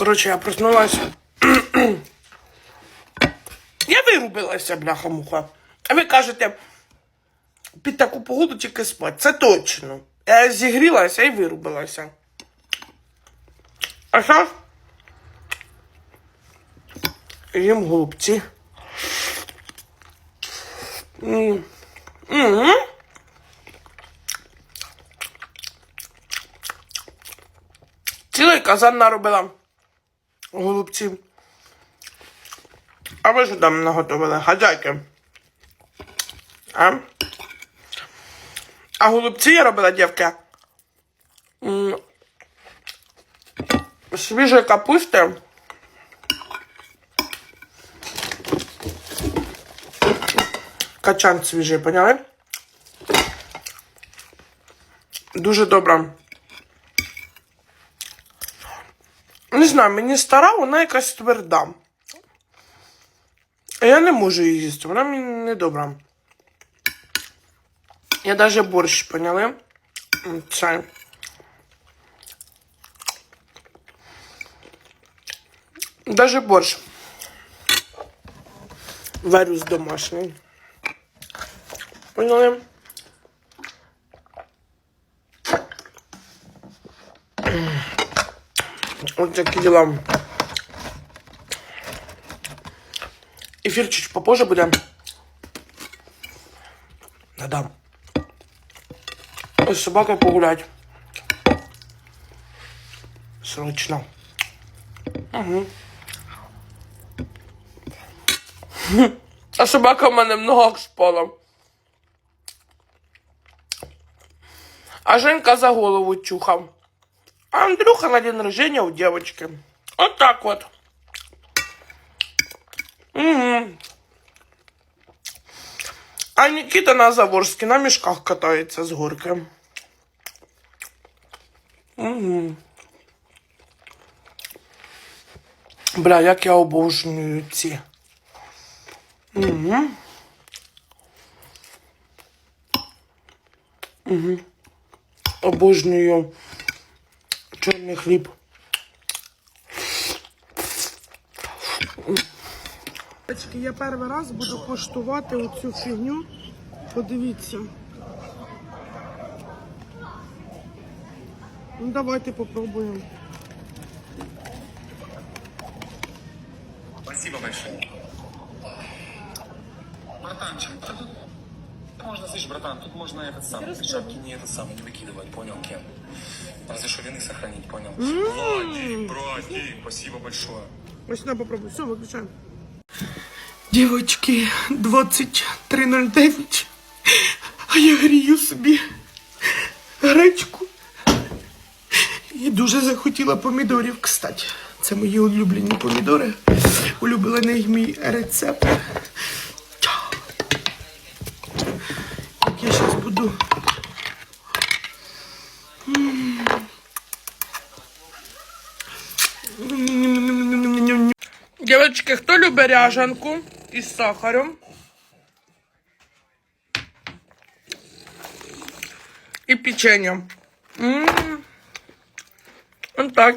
Коротше, я проснулась. я вирубилася, бляха-муха. А ви кажете, під таку погоду тільки спать. Це точно. Я зігрілася і вирубилася. А що? Їм голубці. Мгм. Цілий казан наробила голубців. А ви що там наготовили? Хазяйки? А? А голубці я робила, дівки? Свіжої капусти. Качан свіжий, поняли? Дуже добре. Не знаю, мені стара, вона якась тверда. А я не можу її їсти, вона мені не добра. Я даже борщ, поняли? Це. Даже борщ. Варю з домашній. Поняли? Ось такі діла. Ефір чуть попозже буде. Надам. Ось з собакою погулять. Срочно. Угу. А собака в мене в ногах спала. А Женька за голову чухав. А Андрюха на день рождения у девочки. Вот так вот. Угу. А Никита на Заворске на мешках катается с горки. Угу. Бля, як я обожнюю ці. Угу. Угу. Обожнюю чорний хліб. Я перший раз буду коштувати оцю фігню. Подивіться. Ну, давайте попробуємо. Спасибо большое. Братанчик, можно, слышь, братан, тут можно этот самый, перчатки не это самое, не выкидывать, понял, Кен? Разве что вины сохранить, понял? Владик, братик, спасибо большое. Ось на попробуй. Все, виключаємо. Дівочки, 23.09. А я грію собі гречку. І дуже захотіла помідорів, кстати. Це мої улюблені помідори. Улюблений мій рецепт. Буду. Девочки, хто любить ряжанку із сахаром? І печеньем. М. Так.